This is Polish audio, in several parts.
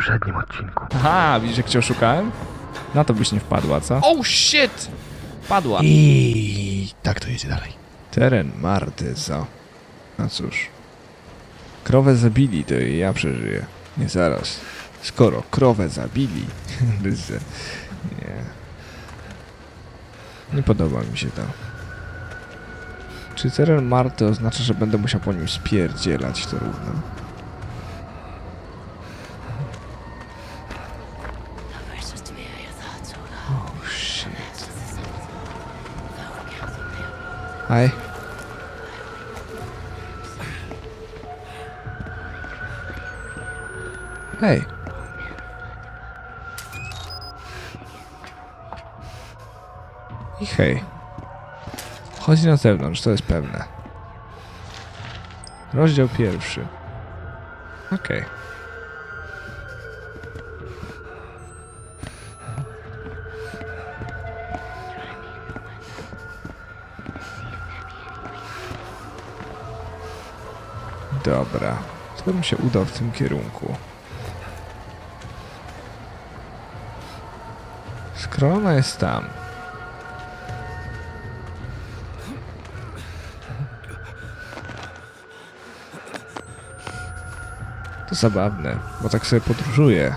poprzednim odcinku. Aha, widzisz jak cię oszukałem? Na to byś nie wpadła, co? Oh shit! Padła. I tak to jedzie dalej. Teren Marty, co? No cóż. Krowę zabili, to i ja przeżyję. Nie zaraz. Skoro krowę zabili... Nie. Nie podoba mi się to. Czy teren Marty oznacza, że będę musiał po nim spierdzielać to równo? Hej. Hej. I hej. Chodzi na zewnątrz, to jest pewne. Rozdział pierwszy. Okej. Dobra. To bym się udał w tym kierunku. Skoro ona jest tam. To zabawne, bo tak sobie podróżuję.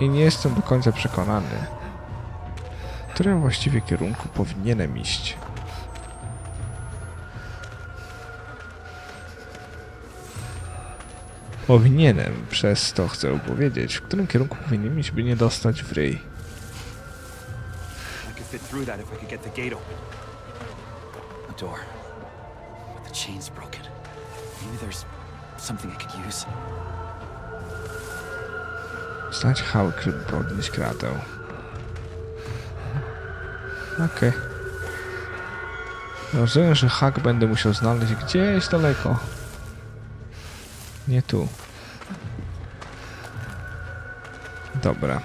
I nie jestem do końca przekonany, w którym właściwie kierunku powinienem iść. Powinienem, przez to chcę powiedzieć, w którym kierunku by nie dostać w ryj. Chain's broken. Maybe there's something I could use. Stać hałk, żeby podnieść kratę. Okej. Rozumiem, że hak będę musiał znaleźć gdzieś daleko. Nie tu. Dobra.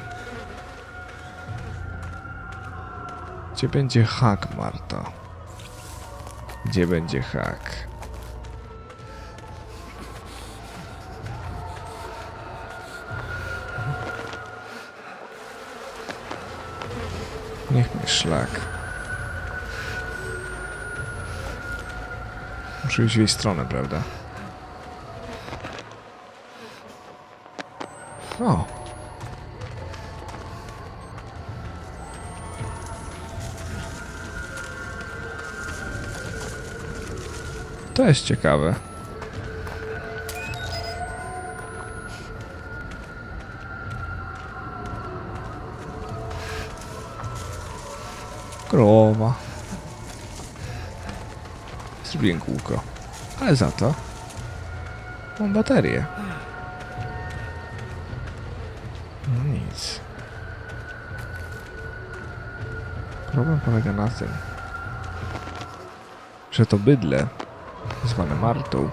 Gdzie będzie hak, Marto? Gdzie będzie hak? Niech mi szlak. Muszę iść w jej stronę, prawda? O! To jest ciekawe. Krowa. Zrobiłem kółko. Ale za to mam baterię. No nic. Problem polega na tym, że to bydle, zwane Martą,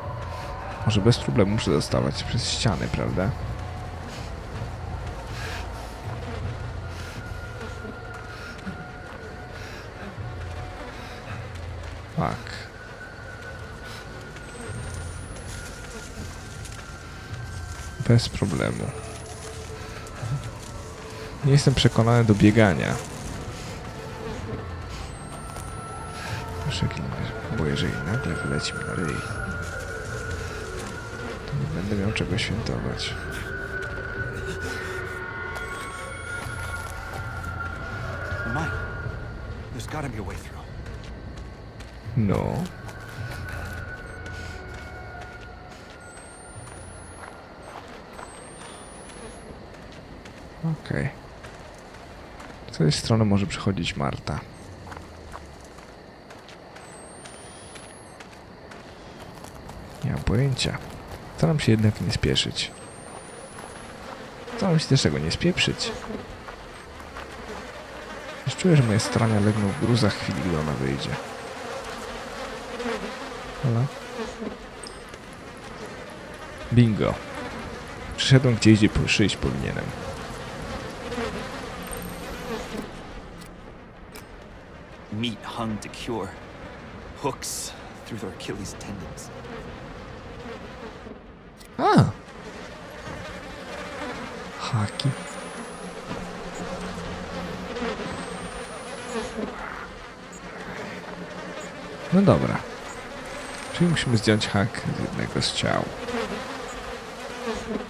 może bez problemu przedostawać przez ściany, prawda? Tak. Bez problemu. Nie jestem przekonany do biegania. Bo jeżeli nagle wyleci mi na ryj, to nie będę miał czego świętować. No. Okej. Z tej strony może przychodzić Marta. Nie mam pojęcia. Staram się jednak nie spieszyć. Staram się też tego nie spieprzyć. Już czuję, że moje starania legną w gruzach w chwili, gdy ona wyjdzie. Halo? Bingo. Przyszedłem gdzie przyjść powinienem. Meat hung to cure. Hooks through their Achilles tendons. A! haki. No dobra. Czyli musimy zdjąć hak z jednego z ciał.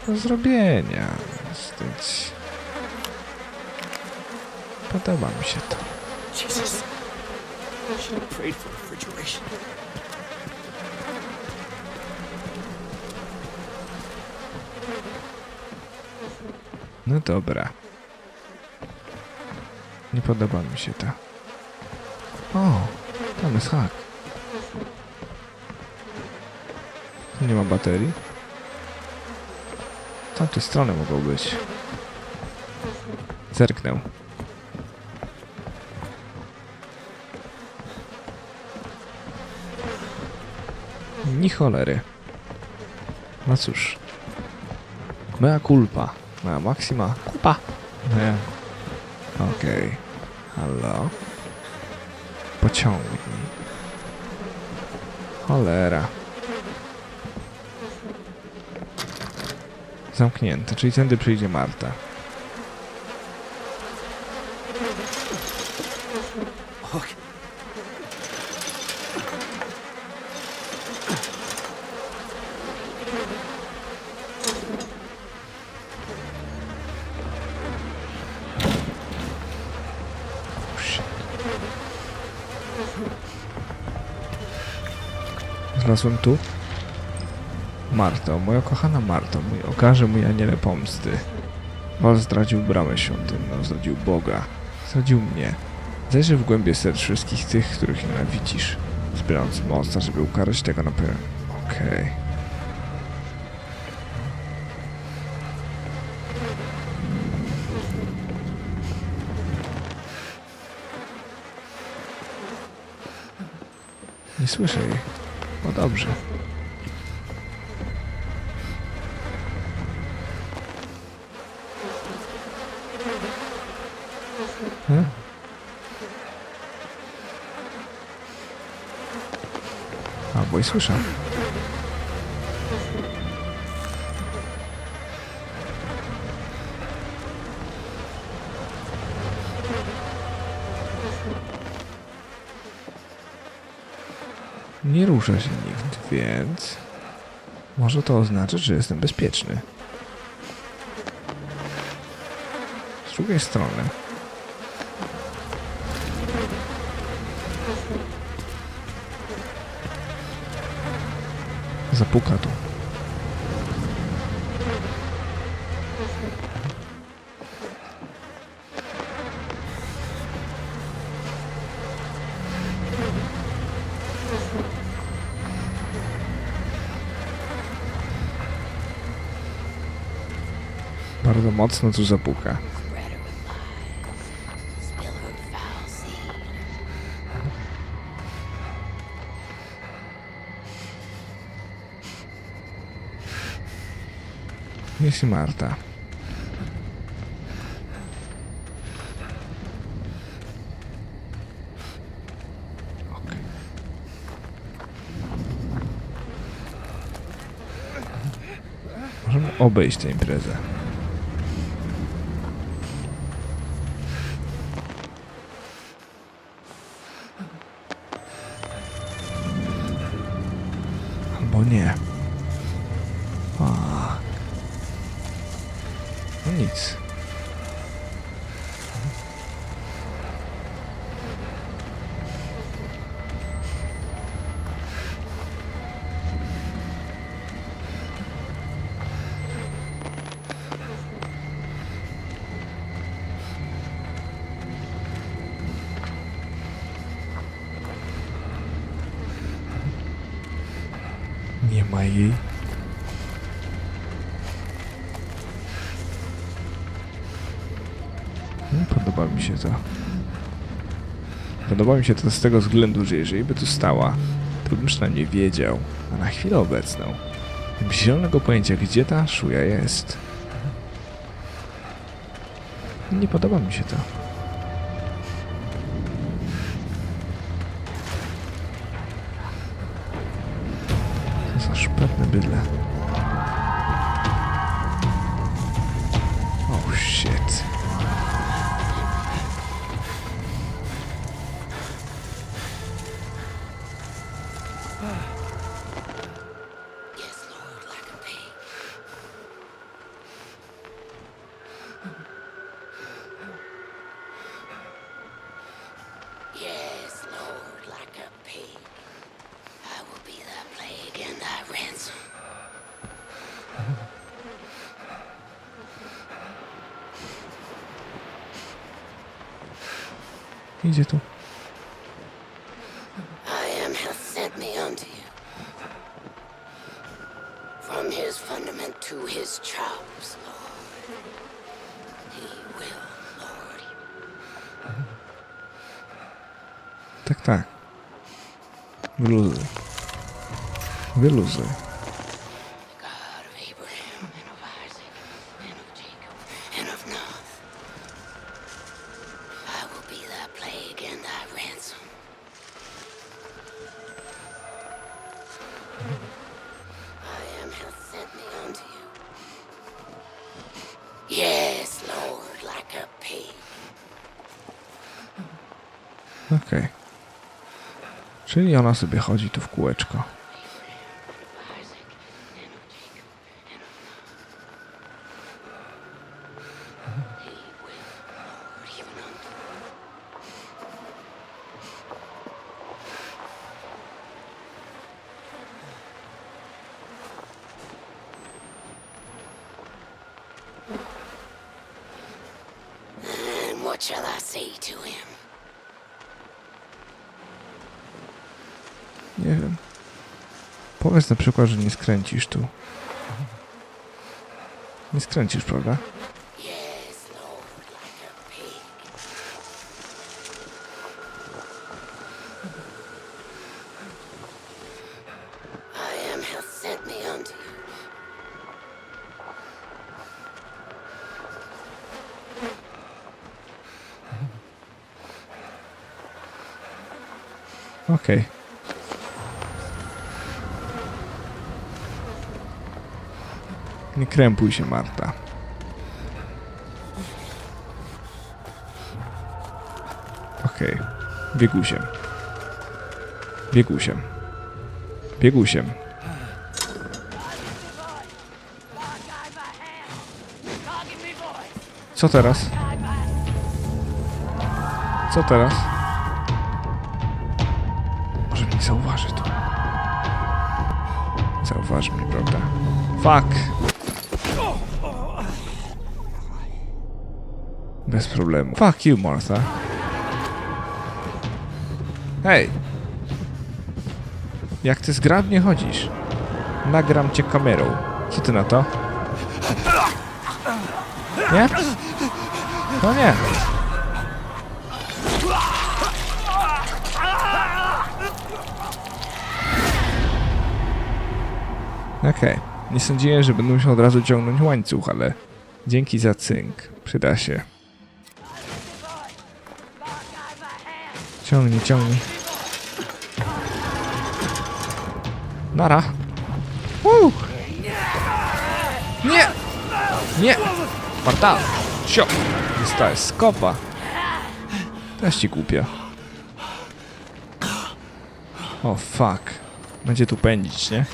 Do zrobienia. Zdjąć. Podoba mi się to. Jesus. I should have prayed for refrigeration. No dobra. Nie podoba mi się to. O, tam jest hak. Tu nie ma baterii? Z tamtej strony mogą być. Zerknę. Ni cholery. No cóż. Mea culpa. Mea maxima culpa. Nie. Okej. Halo? Pociągnij. Cholera. Zamknięte, czyli tędy przyjdzie Marta. Znalazłem tu. Marto, moja kochana Marto, mój okaże mój aniele pomsty. Wal zdradził bramę świątynną, zdradził Boga, zdradził mnie. Zajrzyj w głębie serc wszystkich tych, których nienawidzisz, zbierając moc, żeby ukarać tego na pewno. Okej. Nie słyszę jej. No dobrze. Hm? A, bo i słyszę. Nie rusza się nikt, więc może to oznaczać, że jestem bezpieczny. Z drugiej strony zapuka tu. Mocno tu zapuka. Jest i Marta. Możemy obejść tę imprezę. Albo nie. Ma jej. Nie podoba mi się to. Podoba mi się to z tego względu, że jeżeli by tu stała, to bym przynajmniej wiedział, a na chwilę obecną mam zielonego pojęcia, gdzie ta szuja jest. Nie podoba mi się to. Co za Idzie tu. I am hath sent me unto you. From his fundament to his chops, Lord. He will, Lord. Tak, tak. Wyluzuj. Wyluzuj. Czyli ona sobie chodzi tu w kółeczko. What shall I say to him? Nie wiem. Powiedz na przykład, że nie skręcisz tu. Nie skręcisz, prawda? Yes, Lord, like a pig. I am hath sent me unto you. Okej. Nie krępuj się, Marta. Okej. Biegusiem. Biegusiem. Biegusiem. Co teraz? Co teraz? Może mnie zauważy tu. Zauważy mnie, prawda? Fuck! Bez problemu. Fuck you, Martha. Hej! Jak ty zgrabnie chodzisz? Nagram cię kamerą. Co ty na to? Nie? No nie. Okej. Nie sądziłem, że będę musiał od razu ciągnąć łańcuch, ale dzięki za cynk. Przyda się. Ciągnij, ciągnij. Nara. Woo! Nie! Nie! Marta! Sio! Dostałeś skopa. Też ci głupia. O fuck. Będzie tu pędzić, nie?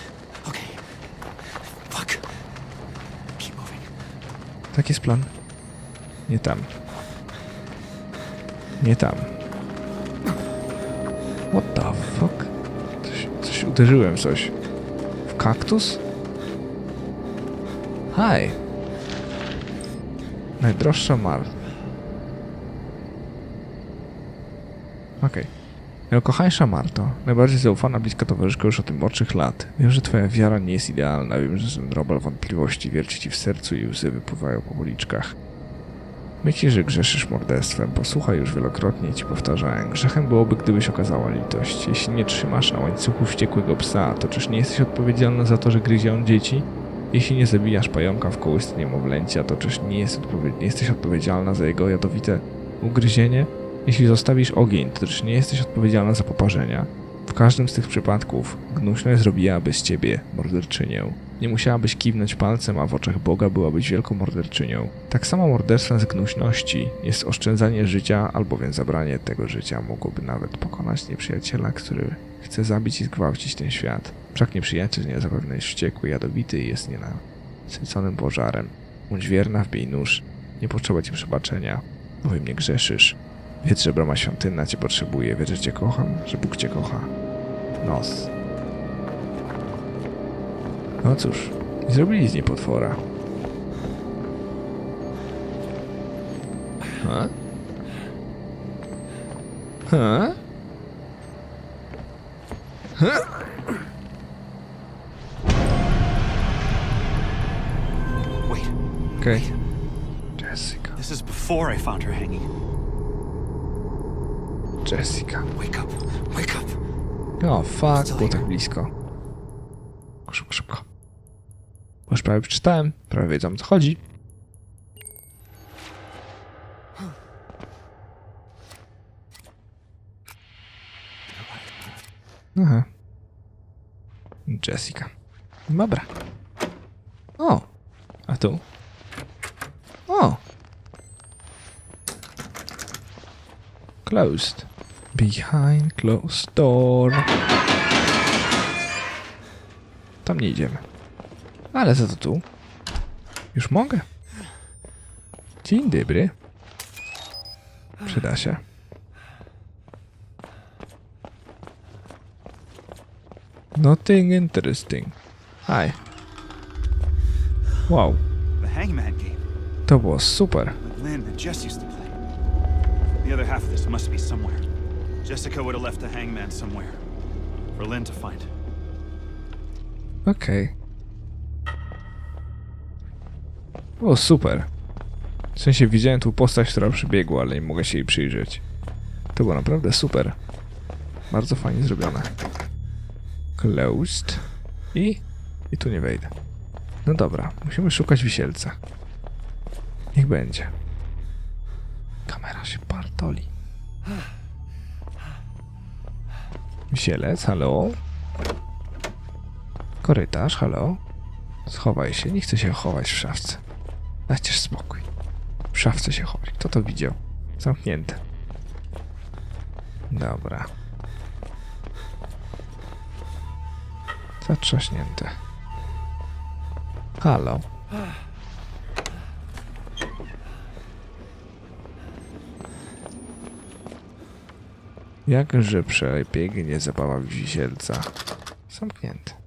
Tak jest plan. Nie tam. Nie tam. What the fuck? Coś, coś uderzyłem, coś. W kaktus? Hi. Najdroższa mar. Okej. Najukochańsza Marto, najbardziej zaufana bliska towarzyszka już od tych młodszych lat. Wiem, że twoja wiara nie jest idealna, wiem, że ten robal wątpliwości wierci ci w sercu i łzy wypływają po policzkach. Myślisz, że grzeszysz morderstwem, posłuchaj już wielokrotnie ci powtarzałem. Grzechem byłoby, gdybyś okazała litość. Jeśli nie trzymasz na łańcuchu wściekłego psa, to czyż nie jesteś odpowiedzialna za to, że gryzie on dzieci? Jeśli nie zabijasz pająka w kołysce niemowlęcia, to czyż nie, jest odpowie- nie jesteś odpowiedzialna za jego jadowite ugryzienie? Jeśli zostawisz ogień, to też nie jesteś odpowiedzialna za poparzenia. W każdym z tych przypadków gnuśność zrobiłaby z ciebie morderczynię. Nie musiałabyś kiwnąć palcem, a w oczach Boga byłabyś wielką morderczynią. Tak samo morderstwem z gnuśności jest oszczędzanie życia, albowiem zabranie tego życia mogłoby nawet pokonać nieprzyjaciela, który chce zabić i zgwałcić ten świat. Wszak nieprzyjaciel nie zapewne jest wściekły, jadowity i jest nienasyconym pożarem. Bądź wierna, wbij nóż. Nie potrzeba ci przebaczenia, bowiem nie grzeszysz. Wiedz, że brama świątynna cię potrzebuje, wiedz, że cię kocham, że Bóg cię kocha. Nos. No cóż, zrobili z niej potwora. A? Huh? Wait, Okej. Jessica. this is before I found her hanging. Jessica. Wake up, wake up. O, fuck, było tak blisko. Szybko, szybko. Już prawie przeczytałem, prawie wiedzą co chodzi. Aha. Jessica. Dobra. O! A tu? O! Closed. Behind closed door. Tam nie idziemy. Ale za to tu. Już mogę. Dzień dobry. Przyda się. Nothing interesting. Hi. Wow, The Hangman game, to było super. like Lynn and Jess used to play. The other half of this must be somewhere. Jessica would have left the Hangman somewhere. For Lynn to find. Okej. O, super. W sensie widziałem tu postać, która przybiegła, ale nie mogę się jej przyjrzeć. To było naprawdę super. Bardzo fajnie zrobione. Closed. I? I tu nie wejdę. No dobra, musimy szukać wisielca. Niech będzie. Kamera się partoli. Wisielec, halo? Korytarz, halo? Schowaj się, nie chcę się chować w szafce. Dajcie spokój. W szafce się chować. Kto to widział? Zamknięte. Dobra. Zatrzaśnięte. Halo. Jakże przebiegnie zabawa wisielca. Zamknięte.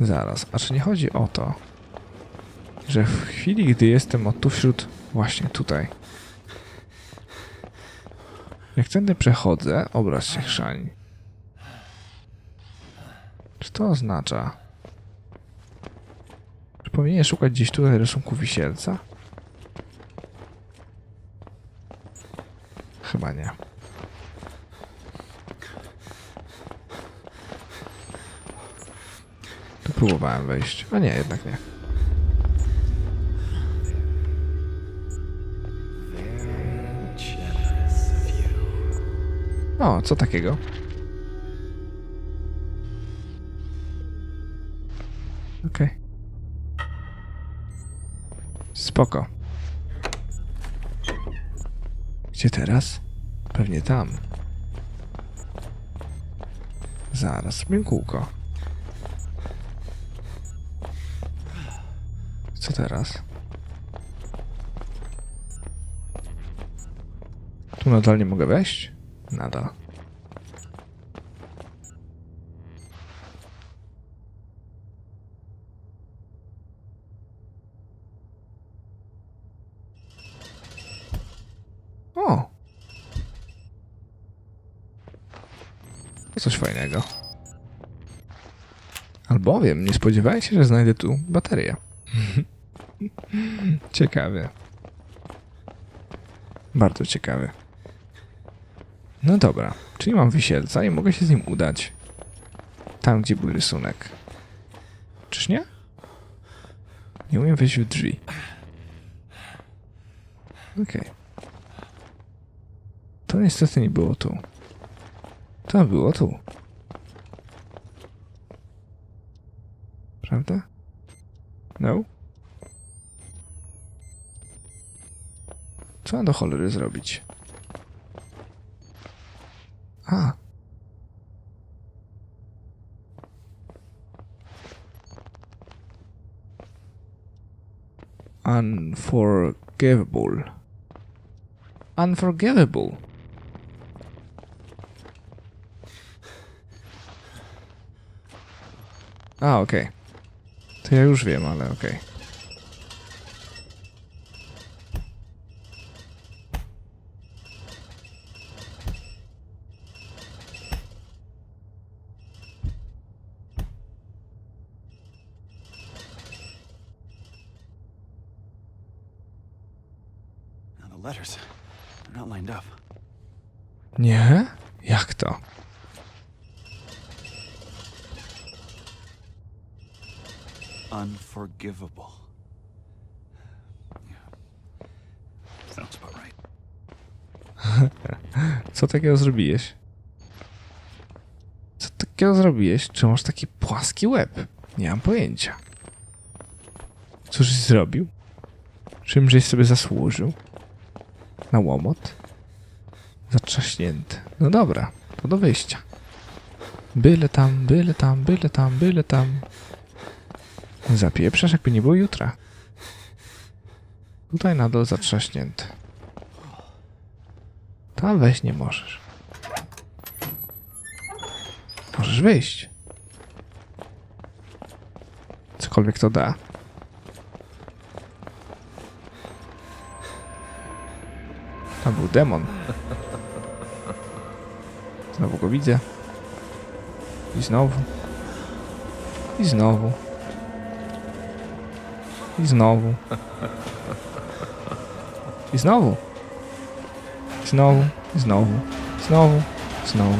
Zaraz, a czy nie chodzi o to, że w chwili, gdy jestem o tu wśród, właśnie tutaj, jak tędy przechodzę, obraz się chrzani. Czy to oznacza, że powinienem szukać gdzieś tutaj rysunku wisielca? Chyba nie. Tu próbowałem wejść. A nie, jednak nie. O, co takiego? Okej. Spoko. Gdzie teraz? Pewnie tam. Zaraz, zrobię kółko. Teraz? Tu nadal nie mogę wejść? Nadal. O! Coś fajnego. Albowiem nie spodziewałem się, że znajdę tu baterię. Ciekawe. Bardzo ciekawe. No dobra, czyli mam wisielca i mogę się z nim udać. Tam, gdzie był rysunek. Czyż nie? Nie umiem wejść w drzwi. Okej. To niestety nie było tu. To było tu. Prawda? No? Co mam do cholery zrobić? A. Unforgivable. Unforgivable. A, okej. To ja już wiem, ale okej. letters. They're not lined up. Nie? Jak to? Unforgivable. Yeah. Sounds about right. Co takiego zrobiłeś? Co takiego zrobiłeś? Czy masz taki płaski łeb? Nie mam pojęcia. Cóżś zrobił? Czymżeś sobie zasłużył? Na łomot? Zatrzaśnięty. No dobra, to do wyjścia. Byle tam, byle tam, byle tam, byle tam. Zapieprzasz, jakby nie było jutra. Tutaj nadal zatrzaśnięty. Tam wejść nie możesz. Możesz wyjść. Cokolwiek to da. Tam był demon. Znowu go widzę. I znowu. I znowu. I znowu. I znowu. Znowu, znowu, znowu, znowu.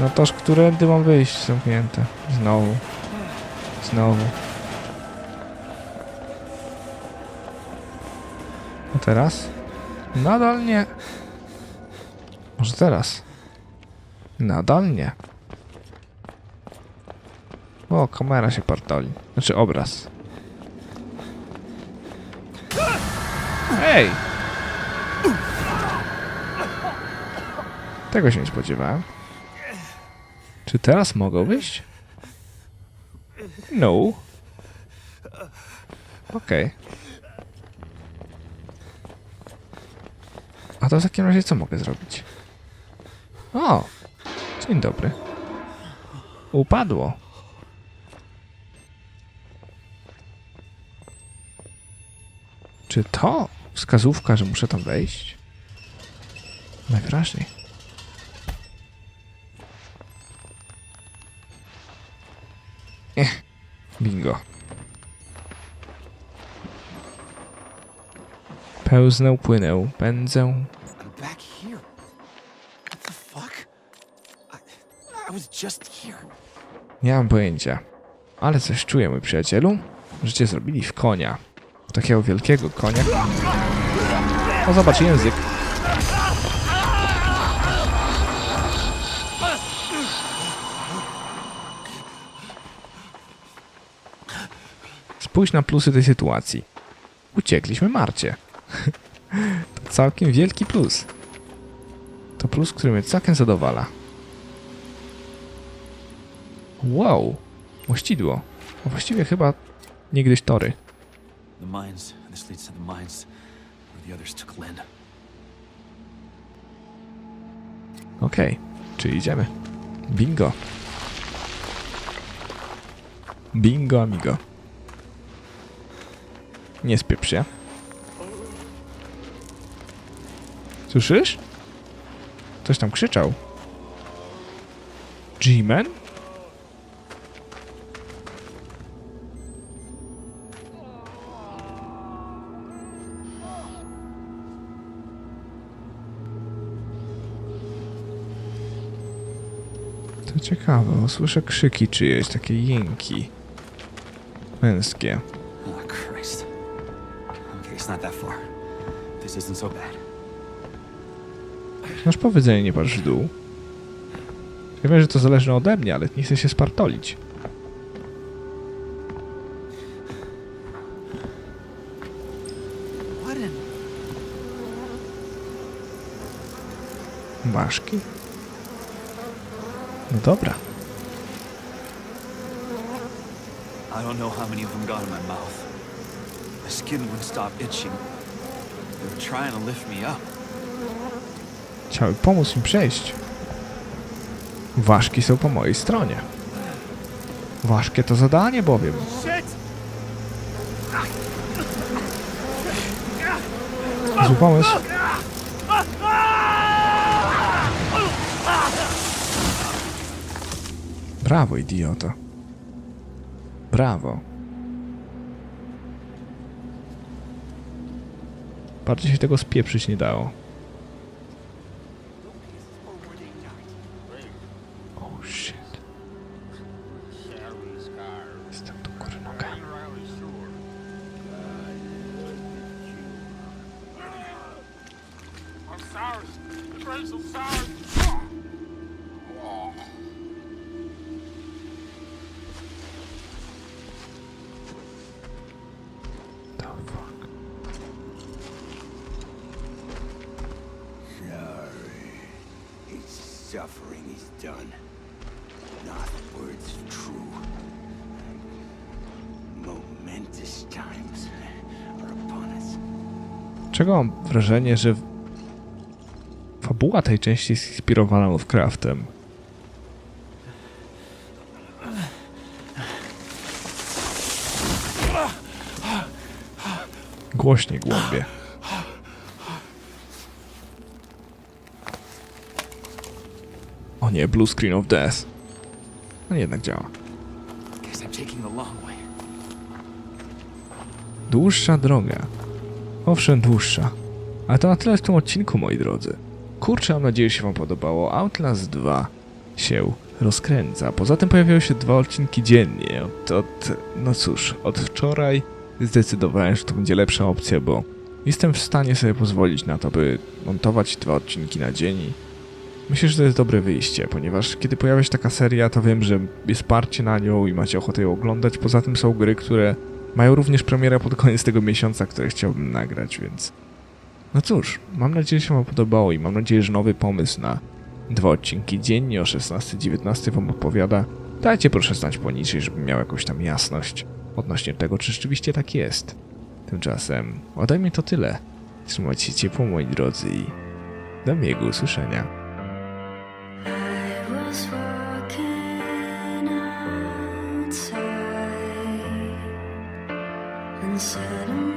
No toż, którędy mam wyjść zamknięte? Znowu, znowu. A teraz? Nadal nie. Może teraz? Nadal nie. O, kamera się partoli. Znaczy obraz. Ej! Tego się nie spodziewałem. Czy teraz mogą wyjść? No. Okej. A to w takim razie co mogę zrobić? O! Dzień dobry. Upadło. Czy to wskazówka, że muszę tam wejść? Najwyraźniej. Bingo. Pełznę, płynę, pędzę. Nie mam pojęcia. Ale coś czuję, mój przyjacielu, że cię zrobili w konia. Takiego wielkiego konia. O, zobacz, język. Spójrz na plusy tej sytuacji. Uciekliśmy Marcie. to całkiem wielki plus. To plus, który mnie całkiem zadowala. Wow, mościdło. A właściwie chyba niegdyś tory. The mines. This leads to the mines where the others took Lynn. Okej, czy idziemy? Bingo. Bingo, amigo. Nie spieprz się. Słyszysz? Ktoś tam krzyczał. G-Man? To ciekawe, słyszę krzyki czyjeś, takie jęki. Męskie. It's not that far. This isn't so bad. Masz powiedzenie, nie patrz w dół. Ja wiem, że to zależy ode mnie, ale nie chcę się spartolić. Maszki? No dobra. I don't know how many of them got in my mouth. My skin wouldn't stop itching. They were trying to lift me up. Chciały pomóc mi przejść. Ważki są po mojej stronie. Ważkie to zadanie bowiem. Zły. Brawo, idioto. Brawo. Bardziej się tego spieprzyć nie dało. Czego mam wrażenie, że fabuła tej części jest inspirowana Lovecraftem. Głośniej głębie. O nie, blue screen of death. No jednak działa. Dłuższa droga. Owszem, dłuższa. Ale to na tyle w tym odcinku, moi drodzy. Kurczę, mam nadzieję, że się wam podobało. Outlast 2 się rozkręca. Poza tym pojawiają się dwa odcinki dziennie. Od, od, no cóż, od wczoraj zdecydowałem, że to będzie lepsza opcja, bo jestem w stanie sobie pozwolić na to, by montować dwa odcinki na dzień. Myślę, że to jest dobre wyjście, ponieważ kiedy pojawia się taka seria, to wiem, że jest parcie na nią i macie ochotę ją oglądać. Poza tym są gry, które mają również premierę pod koniec tego miesiąca, które chciałbym nagrać, więc... No cóż, mam nadzieję, że się wam podobało i mam nadzieję, że nowy pomysł na dwa odcinki dziennie o 16-19 wam odpowiada. Dajcie proszę znać poniżej, żebym miał jakąś tam jasność odnośnie tego, czy rzeczywiście tak jest. Tymczasem ode mnie to tyle. Trzymajcie się ciepło, moi drodzy i do miłego usłyszenia. sudden